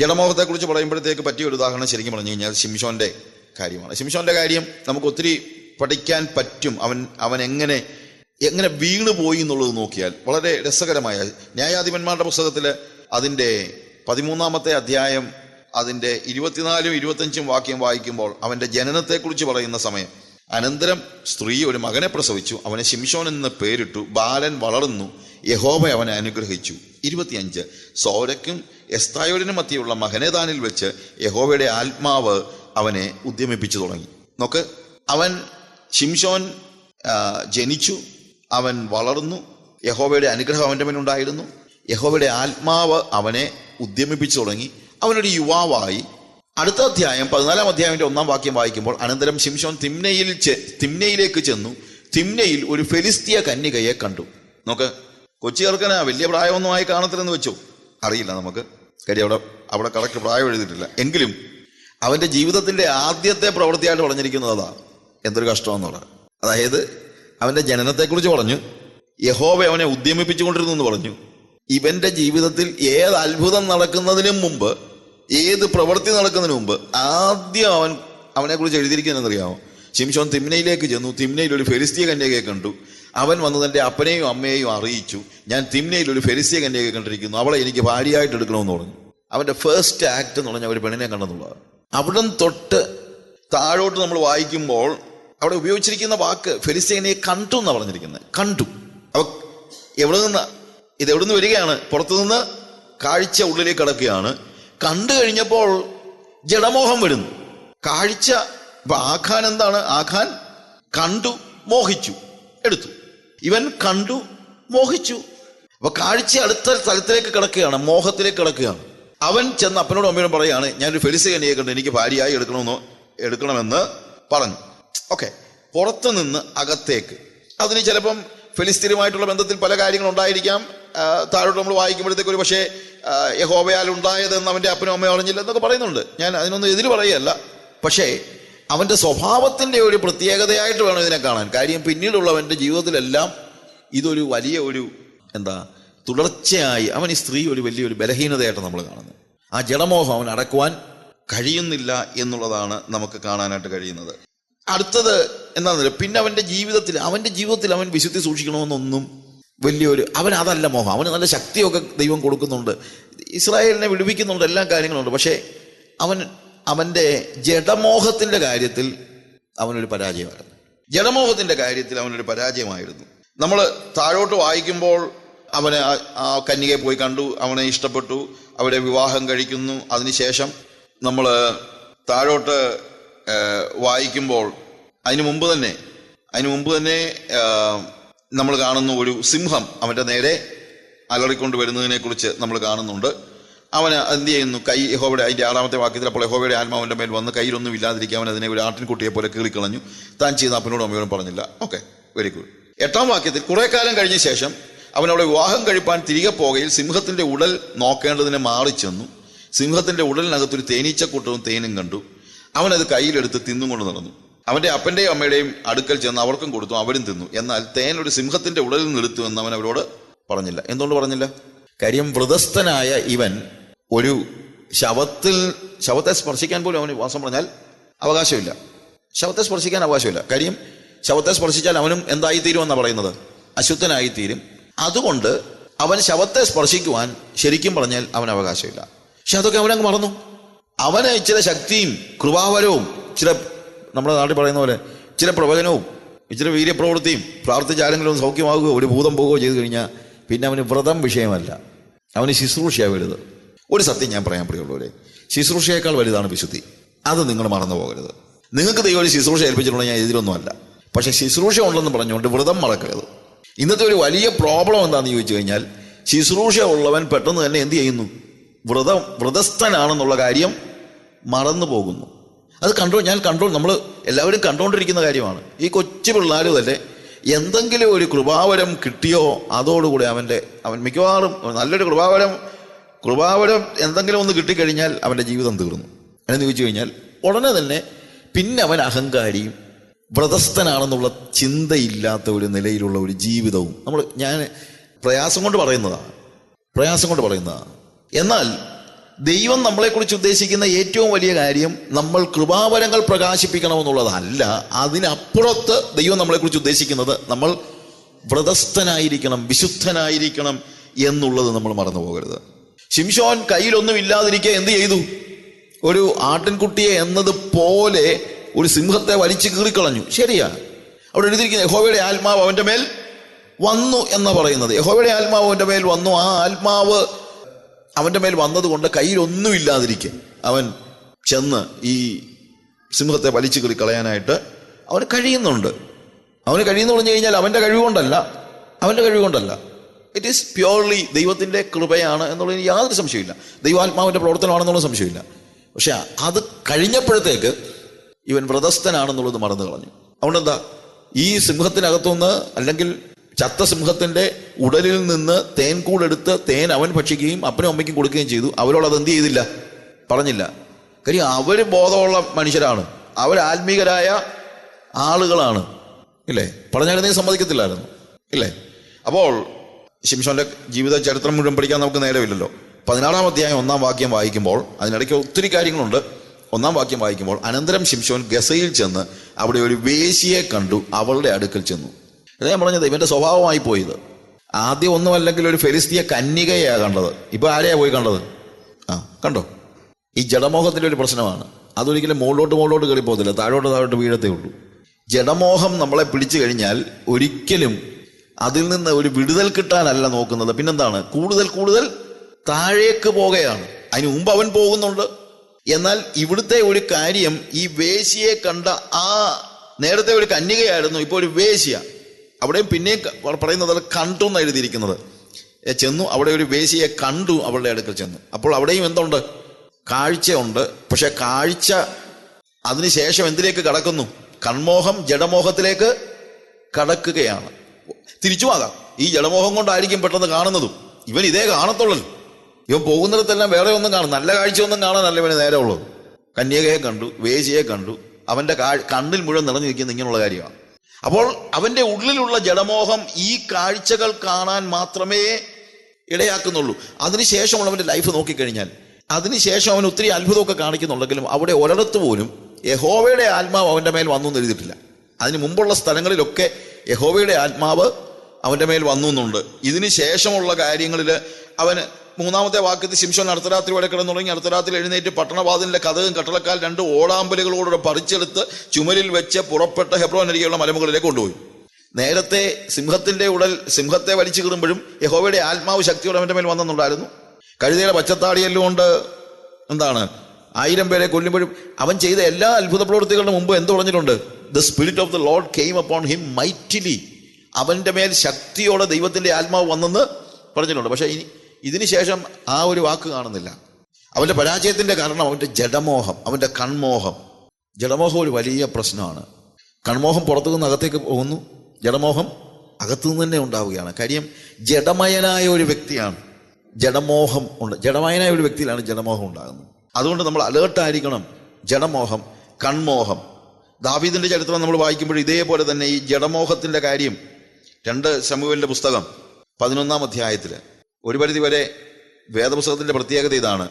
ജഡമോഹത്തെക്കുറിച്ച് പറയുമ്പോഴത്തേക്ക് പറ്റിയ ഒരു ഉദാഹരണം ശരിക്കും പറഞ്ഞു കഴിഞ്ഞാൽ ശിംഷോന്റെ കാര്യമാണ്. ശിംഷോന്റെ കാര്യം നമുക്ക് ഒത്തിരി പഠിക്കാൻ പറ്റും. അവൻ അവൻ എങ്ങനെ എങ്ങനെ വീണു പോയി എന്നുള്ളത് നോക്കിയാൽ വളരെ രസകരമായ ന്യായാധിപന്മാരുടെ പുസ്തകത്തിൽ അതിന്റെ പതിമൂന്നാമത്തെ അധ്യായം അതിന്റെ ഇരുപത്തിനാലും ഇരുപത്തഞ്ചും വാക്യം വായിക്കുമ്പോൾ അവന്റെ ജനനത്തെക്കുറിച്ച് പറയുന്ന സമയം. അനന്തരം സ്ത്രീ ഒരു മകനെ പ്രസവിച്ചു. അവനെ ശിംഷോൻ എന്ന് പേരിട്ടു. ബാലൻ വളർന്നു. യഹോബ അവനെ അനുഗ്രഹിച്ചു. ഇരുപത്തിയഞ്ച്. സോരക്കും എസ്തായോലിനും മധ്യയുള്ള മഹനേദാനിൽ വെച്ച് യഹോബയുടെ ആത്മാവ് അവനെ ഉദ്യമിപ്പിച്ചു തുടങ്ങി. നോക്ക് അവൻ ശിംഷോൻ ജനിച്ചു. അവൻ വളർന്നു. യഹോബയുടെ അനുഗ്രഹം അവന്റെ മേലുണ്ടായിരുന്നു യഹോബയുടെ ആത്മാവ് അവനെ ഉദ്യമിപ്പിച്ചു തുടങ്ങി. അവനൊരു യുവാവായി. അടുത്ത അധ്യായം പതിനാലാം അധ്യായത്തിന്റെ ഒന്നാം വാക്യം വായിക്കുമ്പോൾ അനന്തരം ശിംഷോൻ തിമ്നയിൽ തിമ്നയിലേക്ക് ചെന്നു. തിമ്നയിൽ ഒരു ഫെലിസ്തീയ കന്യകയെ കണ്ടു. നോക്ക് കൊച്ചി ചെറുക്കനാ വലിയ പ്രായമൊന്നും ആയി കാണത്തില്ലെന്ന് വെച്ചു. അറിയില്ല നമുക്ക്. കാര്യം അവിടെ അവിടെ കറക്റ്റ് പ്രായം എഴുതിയിട്ടില്ല. എങ്കിലും അവന്റെ ജീവിതത്തിന്റെ ആദ്യത്തെ പ്രവൃത്തിയായിട്ട് പറഞ്ഞിരിക്കുന്നത് അതാ. എന്തൊരു കഷ്ടമെന്നുള്ളത് അതായത് അവന്റെ ജനനത്തെക്കുറിച്ച് പറഞ്ഞു. യഹോവ അവനെ ഉദ്യമിപ്പിച്ചുകൊണ്ടിരുന്നു എന്ന് പറഞ്ഞു. ഇവന്റെ ജീവിതത്തിൽ ഏത് അത്ഭുതം നടക്കുന്നതിനും മുമ്പ് ഏത് പ്രവൃത്തി നടക്കുന്നതിന് മുമ്പ് ആദ്യം അവൻ അവനെ കുറിച്ച് എഴുതിയിരിക്കുന്നതെന്നറിയാമോ ശിംഷോൻ തിമ്നയിലേക്ക് ചെന്നു. തിമ്നയിൽ ഒരു ഫെലിസ്തീയ കന്യകയെ കണ്ടു. അവൻ വന്ന് തന്റെ അപ്പനെയും അമ്മയെയും അറിയിച്ചു. ഞാൻ തിമ്നയിൽ ഒരു ഫെരിസിയ കന്യകയെ കണ്ടിരിക്കുന്നു. അവളെ എനിക്ക് ഭാര്യയായിട്ട് എടുക്കണമെന്ന് പറഞ്ഞു. അവന്റെ ഫേസ്റ്റ് ആക്ട് എന്ന് പറഞ്ഞാൽ ഒരു പെണ്ണിനെ കണ്ടെന്നുള്ളതാണ്. അവിടം തൊട്ട് താഴോട്ട് നമ്മൾ വായിക്കുമ്പോൾ അവിടെ ഉപയോഗിച്ചിരിക്കുന്ന വാക്ക് ഫെലിസ്തീനെ കണ്ടു എന്നാണ് പറഞ്ഞിരിക്കുന്നത്. കണ്ടു. അവ എവിടെ നിന്ന്? ഇത് എവിടെ നിന്ന് വരികയാണ്? പുറത്തുനിന്ന് കാഴ്ച ഉള്ളിലേക്ക് കിടക്കുകയാണ്. കണ്ടു കഴിഞ്ഞപ്പോൾ ജഡമോഹം വരുന്നു. കാഴ്ച ഇപ്പൊ ആഖാൻ എന്താണ്? ആഖാൻ കണ്ടു മോഹിച്ചു എടുത്തു. ഇവൻ കണ്ടു മോഹിച്ചു. അപ്പൊ കാഴ്ച അടുത്ത സ്ഥലത്തിലേക്ക് കിടക്കുകയാണ് മോഹത്തിലേക്ക് കിടക്കുകയാണ്. അവൻ ചെന്ന് അപ്പനോടും അമ്മയോടും പറയാണ് ഞാനൊരു ഫെലിസ് കനിയെ കണ്ട് എനിക്ക് ഭാര്യയായി എടുക്കണമെന്നോ എടുക്കണമെന്ന് പറഞ്ഞു. ഓക്കെ പുറത്തു നിന്ന് അകത്തേക്ക്. അതിന് ചിലപ്പം ഫെലിസ്തീനുമായിട്ടുള്ള ബന്ധത്തിൽ പല കാര്യങ്ങളും ഉണ്ടായിരിക്കാം. താഴോട്ട് നമ്മൾ വായിക്കുമ്പോഴത്തേക്ക് ഒരു പക്ഷേ യഹോബയാൽ ഉണ്ടായതെന്ന് അവന്റെ അപ്പനും അമ്മയും അറിഞ്ഞില്ല എന്നൊക്കെ പറയുന്നുണ്ട്. ഞാൻ അതിനൊന്നും എതിര് പറയുകയല്ല പക്ഷേ അവന്റെ സ്വഭാവത്തിന്റെ ഒരു പ്രത്യേകതയായിട്ട് വേണം ഇതിനെ കാണാൻ. കാര്യം പിന്നീടുള്ളവന്റെ ജീവിതത്തിലെല്ലാം ഇതൊരു വലിയ ഒരു എന്താ തുടർച്ചയായി അവൻ ഈ സ്ത്രീ ഒരു വലിയൊരു ബലഹീനതയായിട്ട് നമ്മൾ കാണുന്നു. ആ ജഡമോഹം അവൻ അടക്കുവാൻ കഴിയുന്നില്ല എന്നുള്ളതാണ് നമുക്ക് കാണാനായിട്ട് കഴിയുന്നത്. അടുത്തത് എന്താണെന്നറിയോ പിന്നെ അവന്റെ ജീവിതത്തിൽ അവന്റെ ജീവിതത്തിൽ അവൻ വിശുദ്ധി സൂക്ഷിക്കണമെന്നൊന്നും വലിയൊരു അവൻ അതല്ല മോഹം. അവന് നല്ല ശക്തിയൊക്കെ ദൈവം കൊടുക്കുന്നുണ്ട്. ഇസ്രായേലിനെ വിടുവിക്കുന്നുണ്ട് എല്ലാ കാര്യങ്ങളുണ്ട്. പക്ഷേ അവൻ അവന്റെ ജഡമോഹത്തിന്റെ കാര്യത്തിൽ അവനൊരു പരാജയമായിരുന്നു. ജഡമോഹത്തിന്റെ കാര്യത്തിൽ അവനൊരു പരാജയമായിരുന്നു. നമ്മൾ താഴോട്ട് വായിക്കുമ്പോൾ അവനെ ആ- കന്യകയെ പോയി കണ്ടു അവനെ ഇഷ്ടപ്പെട്ടു അവരെ വിവാഹം കഴിക്കുന്നു. അതിനുശേഷം നമ്മൾ താഴോട്ട് വായിക്കുമ്പോൾ അതിനു മുമ്പ് തന്നെ അതിനു മുമ്പ് തന്നെ നമ്മൾ കാണുന്ന ഒരു സിംഹം അവന്റെ നേരെ അലറിക്കൊണ്ട് വരുന്നതിനെ കുറിച്ച് നമ്മൾ കാണുന്നുണ്ട്. അവന് എന്ത് ചെയ്യുന്നു? കൈ യഹോബയുടെ അതിന്റെ ആറാമത്തെ വാക്യത്തിൽ അപ്പോൾ യഹോബയുടെ ആത്മാവിന്റെ മേൽ വന്ന് കയ്യിലൊന്നും ഇല്ലാതിരിക്കാൻ അവൻ അതിനെ ഒരു ആട്ടിൻകുട്ടിയെ പോലെ കീറിക്കളഞ്ഞു. താൻ ചെയ്ത അപ്പനോടും അമ്മയോടും പറഞ്ഞില്ല. Okay very good. എട്ടാം വാക്യത്തിൽ കുറെ കാലം കഴിഞ്ഞ ശേഷം അവൻ അവിടെ വിവാഹം കഴിപ്പാൻ തിരികെ പോകയിൽ സിംഹത്തിന്റെ ഉടൽ നോക്കേണ്ടതിനെ മാറി ചെന്നു. സിംഹത്തിന്റെ ഉടലിനകത്തൊരു തേനീച്ചക്കൂട്ടവും തേനും കണ്ടു. അവൻ അത് കയ്യിലെടുത്ത് തിന്നുകൊണ്ട് നടന്നു. അവന്റെ അപ്പന്റെയും അമ്മയുടെയും അടുക്കൽ ചെന്ന് അവർക്കും കൊടുത്തു അവരും തിന്നു. എന്നാൽ തേൻ ഒരു സിംഹത്തിന്റെ ഉടലിൽ നിന്ന് എന്ന് അവൻ അവരോട് പറഞ്ഞില്ല. എന്തുകൊണ്ട് പറഞ്ഞില്ല? കാര്യം വ്രതസ്ഥനായ ഇവൻ ഒരു ശവത്തിൽ ശവത്തെ സ്പർശിക്കാൻ പോലും അവന് വാസം പറഞ്ഞാൽ അവകാശമില്ല. ശവത്തെ സ്പർശിക്കാൻ അവകാശമില്ല. കാര്യം ശവത്തെ സ്പർശിച്ചാൽ അവനും എന്തായി എന്തായിത്തീരുമെന്നാണ് പറയുന്നത്? അശുദ്ധനായിത്തീരും. അതുകൊണ്ട് അവൻ ശവത്തെ സ്പർശിക്കുവാൻ ശരിക്കും പറഞ്ഞാൽ അവൻ അവകാശമില്ല. പക്ഷെ അതൊക്കെ അവനങ്ങ് മറന്നു. അവന് ചില ശക്തിയും കൃപാവരവും ചില നമ്മുടെ നാട്ടിൽ പറയുന്ന പോലെ ചില പ്രവചനവും ഇച്ചിരി വീര്യപ്രവൃത്തിയും പ്രാർത്ഥിച്ച ആരെങ്കിലും സൗഖ്യമാകുകയോ ഒരു ഭൂതം പോവുകയോ ചെയ്തു കഴിഞ്ഞാൽ പിന്നെ അവന് വ്രതം വിഷയമല്ല. അവന് ശുശ്രൂഷയാവരുത് ഒരു സത്യം ഞാൻ പറയാൻ പ്രിയമുള്ളവരെ ശുശ്രൂഷയേക്കാൾ വലുതാണ് വിശുദ്ധി. അത് നിങ്ങൾ മറന്നു പോകരുത് നിങ്ങൾക്ക് ദൈവം ശുശ്രൂഷ ഏൽപ്പിച്ചിട്ടുണ്ടെങ്കിൽ ഞാൻ ഇതിലൊന്നുമല്ല പക്ഷെ ശുശ്രൂഷ ഉണ്ടെന്ന് പറഞ്ഞുകൊണ്ട് വ്രതം മറക്കരുത്. ഇന്നത്തെ ഒരു വലിയ പ്രോബ്ലം എന്താണെന്ന് ചോദിച്ചു കഴിഞ്ഞാൽ ശുശ്രൂഷ ഉള്ളവൻ പെട്ടെന്ന് തന്നെ എന്ത് ചെയ്യുന്നു? വ്രതം വ്രതസ്ഥനാണെന്നുള്ള കാര്യം മറന്നു പോകുന്നു. അത് കണ്ടോ ഞാൻ കണ്ടോ നമ്മൾ എല്ലാവരും കണ്ടുകൊണ്ടിരിക്കുന്ന കാര്യമാണ്. ഈ കൊച്ചു പിള്ളേർ തന്നെ എന്തെങ്കിലും ഒരു കൃപാവരം കിട്ടിയോ അതോടുകൂടി അവന്റെ അവൻ മിക്കവാറും നല്ലൊരു കൃപാവരം കൃപാവരം എന്തെങ്കിലും ഒന്ന് കിട്ടിക്കഴിഞ്ഞാൽ അവന്റെ ജീവിതം തീർന്നു. എന്ന് ചോദിച്ചു കഴിഞ്ഞാൽ ഉടനെ തന്നെ പിന്നെ അവൻ അഹങ്കാരിയും വ്രതസ്ഥനാണെന്നുള്ള ചിന്തയില്ലാത്ത ഒരു നിലയിലുള്ള ഒരു ജീവിതവും. നമ്മൾ ഞാൻ പ്രയാസം കൊണ്ട് പറയുന്നതാണ് പ്രയാസം കൊണ്ട് പറയുന്നതാണ് എന്നാൽ ദൈവം നമ്മളെക്കുറിച്ച് ഉദ്ദേശിക്കുന്ന ഏറ്റവും വലിയ കാര്യം നമ്മൾ കൃപാവരങ്ങൾ പ്രകാശിപ്പിക്കണമെന്നുള്ളതല്ല അതിനപ്പുറത്ത് ദൈവം നമ്മളെക്കുറിച്ച് ഉദ്ദേശിക്കുന്നത് നമ്മൾ വ്രതസ്ഥനായിരിക്കണം വിശുദ്ധനായിരിക്കണം എന്നുള്ളത് നമ്മൾ മറന്നു പോകരുത്. ശിംഷോൻ കയ്യിലൊന്നും ഇല്ലാതിരിക്കെ എന്ത് ചെയ്തു? ഒരു ആട്ടിൻകുട്ടിയെ എന്നതുപോലെ ഒരു സിംഹത്തെ വലിച്ചു കീറിക്കളഞ്ഞു. ശരിയാ. അവിടെ എഴുതിയിരിക്കുന്ന യഹോവയുടെ ആത്മാവ് അവന്റെ മേൽ വന്നു എന്ന് പറയുന്നത്. യഹോവയുടെ ആത്മാവ് അവന്റെ മേൽ വന്നു. ആ ആത്മാവ് അവന്റെ മേൽ വന്നതുകൊണ്ട് കയ്യിലൊന്നും ഇല്ലാതിരിക്കെ. അവൻ ചെന്ന് ഈ സിംഹത്തെ വലിച്ചു കീറി കളയാനായിട്ട് അവന് കഴിയുന്നുണ്ട്. അവന് കഴിയുന്നു പറഞ്ഞു കഴിഞ്ഞാൽ അവന്റെ കഴിവുകൊണ്ടല്ല. അവന്റെ കഴിവുകൊണ്ടല്ല. ഇറ്റ് ഈസ് പ്യോർലി ദൈവത്തിന്റെ കൃപയാണ് എന്നുള്ളതിന് യാതൊരു സംശയമില്ല ദൈവാത്മാവിന്റെ പ്രവർത്തനമാണെന്നുള്ള സംശയമില്ല പക്ഷെ അത് കഴിഞ്ഞപ്പോഴത്തേക്ക് ഇവൻ വ്രതസ്ഥനാണെന്നുള്ളത് മറന്നു കളഞ്ഞു. അതുകൊണ്ട് എന്താ ഈ സിംഹത്തിനകത്തുനിന്ന് അല്ലെങ്കിൽ ചത്ത സിംഹത്തിന്റെ ഉടലിൽ നിന്ന് തേൻ കൂടെടുത്ത് തേൻ അവൻ ഭക്ഷിക്കുകയും അപ്പനും അമ്മയ്ക്കും കൊടുക്കുകയും ചെയ്തു. അവരോട് അത് എന്ത് ചെയ്തില്ല? പറഞ്ഞില്ല. കാര്യം അവർ ബോധമുള്ള മനുഷ്യരാണ്. അവർ ആത്മീകരായ ആളുകളാണ്. ഇല്ലേ? പറഞ്ഞായിരുന്നെങ്കിൽ സമ്മതിക്കത്തില്ലായിരുന്നു. ഇല്ലേ? അപ്പോൾ ശിംഷോന്റെ ജീവിത ചരിത്രം മുഴുവൻ പഠിക്കാൻ നമുക്ക് നേരമില്ലല്ലോ. പതിനാറാം അധ്യായം ഒന്നാം വാക്യം വായിക്കുമ്പോൾ അതിനിടയ്ക്ക് ഒത്തിരി കാര്യങ്ങളുണ്ട്. ഒന്നാം വാക്യം വായിക്കുമ്പോൾ അനന്തരം ശിംഷോൻ ഗസയിൽ ചെന്ന് അവിടെ ഒരു വേശിയെ കണ്ടു അവളുടെ അടുക്കൽ ചെന്നു. ഇതാ പറഞ്ഞത് ഇവന്റെ സ്വഭാവമായി പോയത്. ആദ്യം ഒന്നും അല്ലെങ്കിൽ ഒരു ഫെലിസ്തീയ കന്യകയാ കണ്ടത്. ഇപ്പൊ ആരെയാ പോയി കണ്ടത്? ആ കണ്ടോ? ഈ ജഡമോഹത്തിന്റെ ഒരു പ്രശ്നമാണ്. അതൊരിക്കലും മുകളിലോട്ട് മുകളിലോട്ട് കയറി പോകത്തില്ല താഴോട്ട് താഴോട്ട് വീഴത്തേ ഉള്ളൂ. ജഡമോഹം നമ്മളെ പിടിച്ചു കഴിഞ്ഞാൽ ഒരിക്കലും അതിൽ നിന്ന് ഒരു വിടുതൽ കിട്ടാനല്ല നോക്കുന്നത്. പിന്നെന്താണ്? കൂടുതൽ കൂടുതൽ താഴേക്ക് പോകുകയാണ് അതിന് മുമ്പ് അവൻ പോകുന്നുണ്ട്. എന്നാൽ ഇവിടുത്തെ ഒരു കാര്യം ഈ വേശിയെ കണ്ട ആ നേരത്തെ ഒരു കന്യകയായിരുന്നു ഇപ്പോൾ ഒരു വേശ്യ. അവിടെയും പിന്നെയും പറയുന്നത് കണ്ടു എന്ന് എഴുതിയിരിക്കുന്നത്. ചെന്നു അവിടെ ഒരു വേശിയെ കണ്ടു അവളുടെ അടുക്കൽ ചെന്നു. അപ്പോൾ അവിടെയും എന്തുണ്ട്? കാഴ്ചയുണ്ട്. പക്ഷെ കാഴ്ച അതിനുശേഷം എന്തിലേക്ക് കടക്കുന്നു? കൺമോഹം ജഡമോഹത്തിലേക്ക് കടക്കുകയാണ്. തിരിച്ചുമാകാം. ഈ ജഡമോഹം കൊണ്ടായിരിക്കും പെട്ടെന്ന് കാണുന്നതും. ഇവൻ ഇതേ കാണത്തുള്ളൂ. ഇവൻ പോകുന്നിടത്തെല്ലാം വേറെ ഒന്നും കാണും. നല്ല കാഴ്ചയൊന്നും കാണാനല്ല ഇവന് നേരെ ഉള്ളത് കന്യകയെ കണ്ടു വേശിയെ കണ്ടു. അവന്റെ കാ- കണ്ണിൽ മുഴുവൻ നിറഞ്ഞു നിൽക്കുന്ന ഇങ്ങനെയുള്ള കാര്യമാണ്. അപ്പോൾ അവന്റെ ഉള്ളിലുള്ള ജഡമോഹം ഈ കാഴ്ചകൾ കാണാൻ മാത്രമേ ഇടയാക്കുന്നുള്ളൂ. അതിനുശേഷമുള്ള അവന്റെ ലൈഫ് നോക്കിക്കഴിഞ്ഞാൽ അതിനുശേഷം അവൻ ഒത്തിരി അത്ഭുതമൊക്കെ കാണിക്കുന്നുണ്ടെങ്കിലും അവിടെ ഒരിടത്ത് പോലും യഹോവയുടെ ആത്മാവ് അവന്റെ മേൽ വന്നു എന്ന് എഴുതിയിട്ടില്ല. അതിന് മുമ്പുള്ള സ്ഥലങ്ങളിലൊക്കെ യഹോവയുടെ ആത്മാവ് അവന്റെ മേൽ വന്നു എന്നുണ്ട്. ഇതിന് ശേഷമുള്ള കാര്യങ്ങളിൽ അവന് മൂന്നാമത്തെ വാക്യത്തിൽ ശിംശോൻ അർദ്ധരാത്രി വരെ കിടന്നു തുടങ്ങി അർദ്ധരാത്രി എഴുന്നേറ്റ് പട്ടണവാതിലിന്റെ കഥകും കട്ടളക്കാൽ രണ്ട് ഓടാമ്പലുകളോടെ പറിച്ചെടുത്ത് ചുമലിൽ വെച്ച് പുറപ്പെട്ട ഹെബ്രോൻ അരികെയുള്ള മലമുകളിലേക്ക് കൊണ്ടുപോയി. നേരത്തെ സിംഹത്തിന്റെ ഉടൽ സിംഹത്തെ വലിച്ചു കീറുമ്പോഴും യഹോവയുടെ ആത്മാവ് ശക്തിയോടെ അവന്റെ മേൽ വന്നെന്നുണ്ടായിരുന്നു. കഴുതയുടെ പച്ചത്താടിയെല്ലാം കൊണ്ട് എന്താണ്? ആയിരം പേരെ കൊല്ലുമ്പോഴും അവൻ ചെയ്ത എല്ലാ അത്ഭുത പ്രവൃത്തികളുടെ മുമ്പ് എന്ത് പറഞ്ഞിട്ടുണ്ട്? The spirit of the Lord came upon him mightily അവന്റെ മേൽ ശക്തിയോടെ ദൈവത്തിന്റെ ആത്മാവ് വന്നെന്ന് പറഞ്ഞിട്ടുണ്ട്. പക്ഷേ ഇനി ഇതിന് ശേഷം ആ ഒരു വാക്ക് കാണുന്നില്ല. അവന്റെ പരാജയത്തിന്റെ കാരണം അവന്റെ ജഡമോഹം അവന്റെ കൺമോഹം. ജഡമോഹം ഒരു വലിയ പ്രശ്നമാണ്. കൺമോഹം പുറത്തു നിന്ന് അകത്തേക്ക് പോകുന്നു. ജഡമോഹം അകത്തു നിന്ന് തന്നെ ഉണ്ടാവുകയാണ്. കാര്യം ജഡമയനായ ഒരു വ്യക്തിയാണ് ജഡമോഹം ഉണ്ട്. ജഡമയനായ ഒരു വ്യക്തിയിലാണ് ജഡമോഹം ഉണ്ടാകുന്നത്. അതുകൊണ്ട് നമ്മൾ അലേർട്ടായിരിക്കണം ജഡമോഹം കൺമോഹം. ദാവീദിന്റെ ചരിത്രം നമ്മൾ വായിക്കുമ്പോൾ ഇതേപോലെ തന്നെ ഈ ജഡമോഹത്തിന്റെ കാര്യം രണ്ട് ശമുവിന്റെ പുസ്തകം പതിനൊന്നാം അധ്യായത്തിൽ ഒരു പരിധി വരെ വേദപുസ്തകത്തിന്റെ പ്രത്യേകത ഇതാണ്.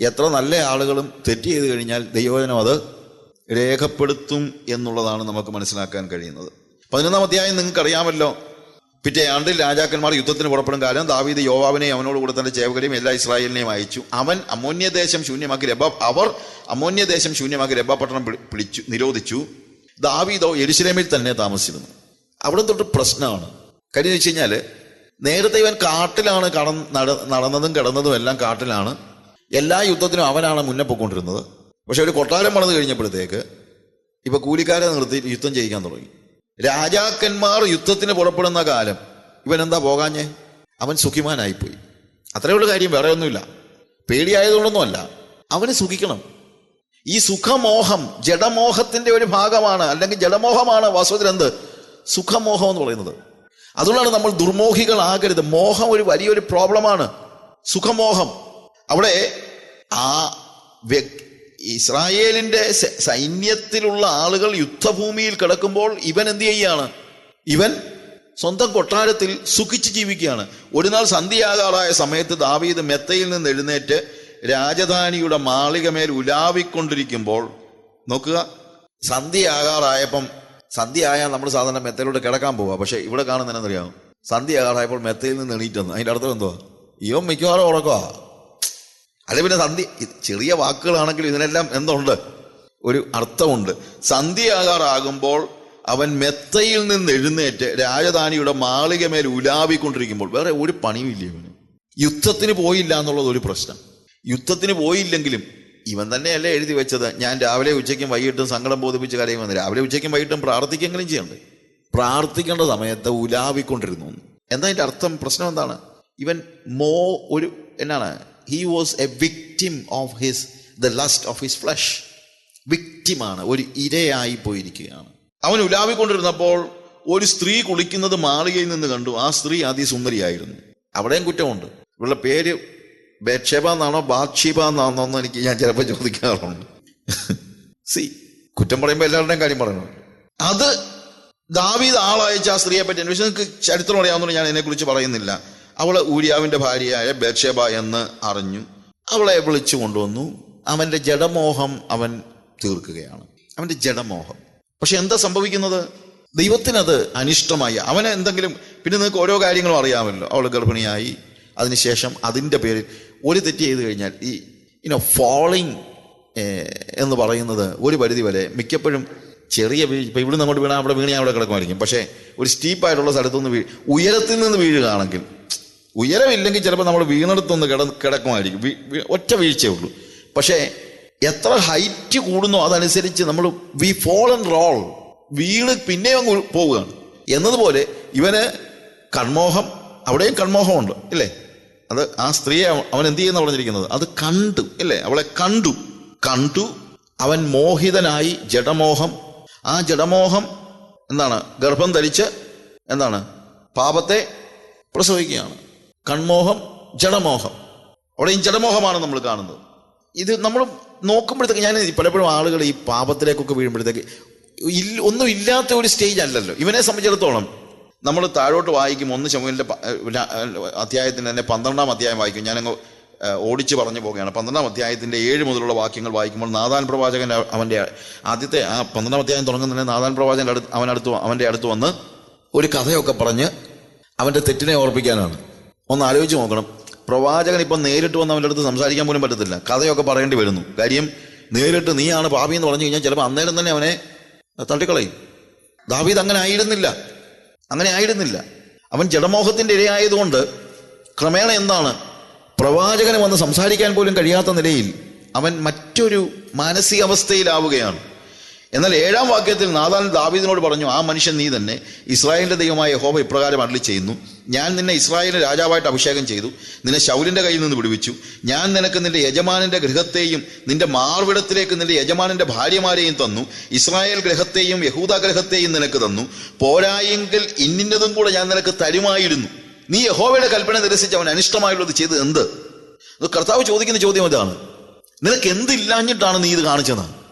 എത്ര നല്ല ആളുകളും തെറ്റ് ചെയ്ത് കഴിഞ്ഞാൽ ദൈവജനം അത് രേഖപ്പെടുത്തും എന്നുള്ളതാണ് നമുക്ക് മനസ്സിലാക്കാൻ കഴിയുന്നത്. പതിനൊന്നാം അധ്യായം നിങ്ങൾക്കറിയാമല്ലോ. പിറ്റേ ആണ്ടിൽ രാജാക്കന്മാർ യുദ്ധത്തിന് പുറപ്പെടും കാലം ദാവീദ് യോവാവിനെയും അവനോട് കൂടെ തന്റെ ചേവകരെയും എല്ലാ ഇസ്രായേലിനെയും അയച്ചു. അവൻ അമോന്യദേശം ശൂന്യമാക്കി രബ അവർ അമോന്യദേശം ശൂന്യമാക്കി രബ പട്ടണം പിടിച്ചു നിരോധിച്ചു. ദാവീദോ എരുശലേമിൽ തന്നെ താമസിച്ചിരുന്നു. അവിടെ തൊട്ട് പ്രശ്നമാണ്. കാര്യം വെച്ച് കഴിഞ്ഞാൽ നേരത്തെ ഇവൻ കാട്ടിലാണ് കട നട- നടന്നതും കിടന്നതും എല്ലാം കാട്ടിലാണ്. എല്ലാ യുദ്ധത്തിനും അവനാണ് മുന്നേ പോയിക്കൊണ്ടിരുന്നത്. പക്ഷെ ഒരു കൊട്ടാരം പണിത് കഴിഞ്ഞപ്പോഴത്തേക്ക് ഇപ്പൊ കൂലിക്കാരെ നിർത്തി യുദ്ധം ചെയ്യിക്കാൻ തുടങ്ങി. രാജാക്കന്മാർ യുദ്ധത്തിന് പുറപ്പെടുന്ന കാലം ഇവൻ എന്താ പോകാഞ്ഞേ? അവൻ സുഖിമാനായിപ്പോയി. അത്രയേ ഉള്ളൂ കാര്യം വേറെ ഒന്നുമില്ല. പേടിയായതുകൊണ്ടൊന്നുമല്ല. അവന് സുഖിക്കണം. ഈ സുഖമോഹം ജഡമോഹത്തിന്റെ ഒരു ഭാഗമാണ് അല്ലെങ്കിൽ ജഡമോഹമാണ് വാസ്തവത്തിൽ എന്ത്? സുഖമോഹം എന്ന് പറയുന്നത്. അതുകൊണ്ടാണ് നമ്മൾ ദുർമോഹികളാകരുത്. മോഹം ഒരു വലിയൊരു പ്രോബ്ലമാണ്. സുഖമോഹം. അവിടെ ആ ഇസ്രായേലിന്റെ സൈന്യത്തിലുള്ള ആളുകൾ യുദ്ധഭൂമിയിൽ കിടക്കുമ്പോൾ ഇവൻ എന്ത് ചെയ്യാണ്? ഇവൻ സ്വന്തം കൊട്ടാരത്തിൽ സുഖിച്ച് ജീവിക്കുകയാണ്. ഒരു നാൾ സന്ധ്യയാകാറായ സമയത്ത് ദാവീദ് മെത്തയിൽ നിന്ന് എഴുന്നേറ്റ് രാജധാനിയുടെ മാളികമേൽ ഉലാവിക്കൊണ്ടിരിക്കുമ്പോൾ നോക്കുക സന്ധ്യയാകാറായപ്പം സന്ധ്യയായാൽ നമ്മൾ സാധാരണ മെത്തയിലൂടെ കിടക്കാൻ പോവാ. പക്ഷെ ഇവിടെ കാണുന്നതിനെന്നറിയാം സന്ധ്യ ആളായപ്പോൾ മെത്തയിൽ നിന്ന് എണീറ്റെന്ന് അതിന്റെ അർത്ഥം എന്തോ ഇവൻ മിക്കവാറും ഉറക്കുക അല്ലെ പിന്നെ സന്ധ്യ ചെറിയ വാക്കുകളാണെങ്കിലും ഇതിനെല്ലാം എന്തുണ്ട്? ഒരു അർത്ഥമുണ്ട്. സന്ധ്യയാകാറാകുമ്പോൾ അവൻ മെത്തയിൽ നിന്ന് എഴുന്നേറ്റ് രാജധാനിയുടെ മാളികമേൽ ഉലാവിക്കൊണ്ടിരിക്കുമ്പോൾ വേറെ ഒരു പണിയുമില്ല ഇവന്. യുദ്ധത്തിന് പോയില്ല എന്നുള്ളത് ഒരു പ്രശ്നം. യുദ്ധത്തിന് പോയില്ലെങ്കിലും ഇവൻ തന്നെയല്ലേ എഴുതി വെച്ചത്? ഞാൻ രാവിലെ ഉച്ചയ്ക്കും വൈകിട്ടും സങ്കടം ബോധിപ്പിച്ച് കരയുമെന്ന് രാവിലെ ഉച്ചയ്ക്കും വൈകിട്ടും പ്രാർത്ഥിക്കെങ്കിലും ചെയ്യണ്ടേ? പ്രാർത്ഥിക്കേണ്ട സമയത്ത് ഉലാവിക്കൊണ്ടിരുന്നു. എന്താ അതിന്റെ അർത്ഥം? പ്രശ്നം എന്താണ്? ഇവൻ മോ ഒരു എന്നാണ്? He was a victim of his the lust of his flesh വിക്റ്റിമാണ് ഒരു ഇരയായി പോയിരിക്കുകയാണ്. അവൻ ഉലാവിക്കൊണ്ടിരുന്നപ്പോൾ ഒരു സ്ത്രീ കുളിക്കുന്നത് മാളികയിൽ നിന്ന് കണ്ടു. ആ സ്ത്രീ അതിസുന്ദരിയായിരുന്നു. അവിടെയും കുറ്റമുണ്ട്. ഇവളുടെ പേര് ബേക്ഷേബ എന്നാണോ ബാദ്ഷീബ എന്നാണോ എന്ന് എനിക്ക് ഞാൻ ചിലപ്പോൾ ചോദിക്കാറുണ്ട്. സി കുറ്റം പറയുമ്പോൾ എല്ലാവരുടെയും കാര്യം പറയണം. അത് ദാവീദ് ആളയച്ച ആ സ്ത്രീയെ പറ്റി അന്വേഷിച്ച് നിങ്ങൾക്ക് ചരിത്രം അറിയാവുന്നതുകൊണ്ട് ഞാൻ ഇതിനെക്കുറിച്ച് പറയുന്നില്ല. അവളെ ഊര്യാവിന്റെ ഭാര്യയായ ബേക്ഷേബ എന്ന് അറിഞ്ഞു. അവളെ വിളിച്ചു കൊണ്ടുവന്നു. അവന്റെ ജഡമോഹം അവൻ തീർക്കുകയാണ്. അവന്റെ ജഡമോഹം. പക്ഷെ എന്താ സംഭവിക്കുന്നത്? ദൈവത്തിനത് അനിഷ്ടമായി. അവന് എന്തെങ്കിലും പിന്നെ നിങ്ങൾക്ക് ഓരോ കാര്യങ്ങളും അറിയാമല്ലോ. അവൾ ഗർഭിണിയായി. അതിനുശേഷം അതിന്റെ പേരിൽ ഒരു തെറ്റ് ചെയ്ത് കഴിഞ്ഞാൽ ഈ ഇനോ ഫോളിങ് എന്ന് പറയുന്നത് ഒരു പരിധി വരെ മിക്കപ്പോഴും ചെറിയ വീഴ് ഇപ്പം ഇവിടുന്ന് അങ്ങോട്ട് വീണാൽ അവിടെ വീണാൽ അവിടെ കിടക്കുമായിരിക്കും. പക്ഷേ ഒരു സ്റ്റീപ്പായിട്ടുള്ള സ്ഥലത്തുനിന്ന് വീഴ് ഉയരത്തിൽ നിന്ന് വീഴുകയാണെങ്കിൽ ഉയരമില്ലെങ്കിൽ ചിലപ്പോൾ നമ്മൾ വീണെടുത്തൊന്ന് കിട കിടക്കുമായിരിക്കും. വീ- വീ- ഒറ്റ വീഴ്ചയേ ഉള്ളൂ. പക്ഷേ എത്ര ഹൈറ്റ് കൂടുന്നോ അതനുസരിച്ച് നമ്മൾ വി ഫോൾ ആൻഡ് റോൾ വീണ് പിന്നെയും അങ്ങ് പോവുകയാണ്. എന്നതുപോലെ ഇവന് കൺമോഹം അവിടെയും കൺമോഹമുണ്ട് ഇല്ലേ? അത് ആ സ്ത്രീയെ അവൻ എന്ത് ചെയ്യുന്ന പറഞ്ഞിരിക്കുന്നത്? അത് കണ്ടു അല്ലേ അവളെ കണ്ടു. കണ്ടു അവൻ മോഹിതനായി ജഡമോഹം. ആ ജഡമോഹം എന്താണ്? ഗർഭം ധരിച്ച് എന്താണ്? പാപത്തെ പ്രസവിക്കുകയാണ്. കൺമോഹം ജഡമോഹം. അവിടെയും ജഡമോഹമാണ് നമ്മൾ കാണുന്നത്. ഇത് നമ്മൾ നോക്കുമ്പോഴത്തേക്ക് ഞാൻ പലപ്പോഴും ആളുകൾ ഈ പാപത്തിലേക്കൊക്കെ വീഴുമ്പോഴത്തേക്ക് ഒന്നും ഇല്ലാത്ത ഒരു സ്റ്റേജ് അല്ലല്ലോ. ഇവനെ സംബന്ധിച്ചിടത്തോളം നമ്മൾ താഴോട്ട് വായിക്കും. ഒന്ന് ചമുവിന്റെ അധ്യായത്തിന്റെ തന്നെ പന്ത്രണ്ടാം അധ്യായം വായിക്കും. ഞാനങ്ങ് ഓടിച്ചു പറഞ്ഞു പോവുകയാണ്. പന്ത്രണ്ടാം അധ്യായത്തിന്റെ ഏഴ് മുതലുള്ള വാക്യങ്ങൾ വായിക്കുമ്പോൾ നാദാൻ പ്രവാചകൻ അവന്റെ ആദ്യത്തെ ആ പന്ത്രണ്ടാം അധ്യായം തുടങ്ങുന്നതിന് നാദാൻ പ്രവാചകൻ അടുത്ത് അവനടുത്ത് അവന്റെ അടുത്ത് വന്ന് ഒരു കഥയൊക്കെ പറഞ്ഞ് അവന്റെ തെറ്റിനെ ഓർപ്പിക്കാനാണ്. ഒന്ന് ആലോചിച്ച് നോക്കണം. പ്രവാചകൻ ഇപ്പം നേരിട്ട് വന്ന് അവന്റെ അടുത്ത് സംസാരിക്കാൻ പോലും പറ്റത്തില്ല. കഥയൊക്കെ പറയേണ്ടി വരുന്നു. കാര്യം നേരിട്ട് നീയാണ് പാപി എന്ന് പറഞ്ഞു കഴിഞ്ഞാൽ ചിലപ്പോൾ അന്നേരം തന്നെ അവനെ തള്ളിക്കളയും ദാവീദ് അങ്ങനെ ആയിരുന്നില്ല. അങ്ങനെ ആയിരുന്നില്ല. അവൻ ജഡമോഹത്തിന്റെ ഇരയായതുകൊണ്ട് ക്രമേണ എന്താണ്? പ്രവാചകന് വന്ന് സംസാരിക്കാൻ പോലും കഴിയാത്ത നിലയിൽ അവൻ മറ്റൊരു മാനസികാവസ്ഥയിലാവുകയാണ്. എന്നാൽ ഏഴാം വാക്യത്തിൽ നാദാൻ ദാവീദിനോട് പറഞ്ഞു ആ മനുഷ്യൻ നീ തന്നെ. ഇസ്രായേലിന്റെ ദൈവമായ യഹോവ ഇപ്രകാരം അടലി ചെയ്യുന്നു. ഞാൻ നിന്നെ ഇസ്രായേലിന് രാജാവായിട്ട് അഭിഷേകം ചെയ്തു. നിന്നെ ശൗലിന്റെ കയ്യിൽ നിന്ന് വിടുവിച്ചു. ഞാൻ നിനക്ക് നിന്റെ യജമാനന്റെ ഗൃഹത്തെയും നിന്റെ മാർവിടത്തിലേക്ക് നിന്റെ യജമാനന്റെ ഭാര്യമാരെയും തന്നു. ഇസ്രായേൽ ഗ്രഹത്തെയും യഹൂദ ഗ്രഹത്തെയും നിനക്ക് തന്നു. പോരായെങ്കിൽ ഇന്നിന്റെതും കൂടെ ഞാൻ നിനക്ക് തരുമായിരുന്നു. നീ യഹോവയുടെ കൽപ്പന നിരസിച്ച് അവൻ അനിഷ്ടമായുള്ളത് ചെയ്ത് എന്ത്? കർത്താവ് ചോദിക്കുന്ന ചോദ്യം ഇതാണ്. നിനക്ക് എന്തില്ലാഞ്ഞിട്ടാണ് നീ ഇത് കാണിച്ചത്?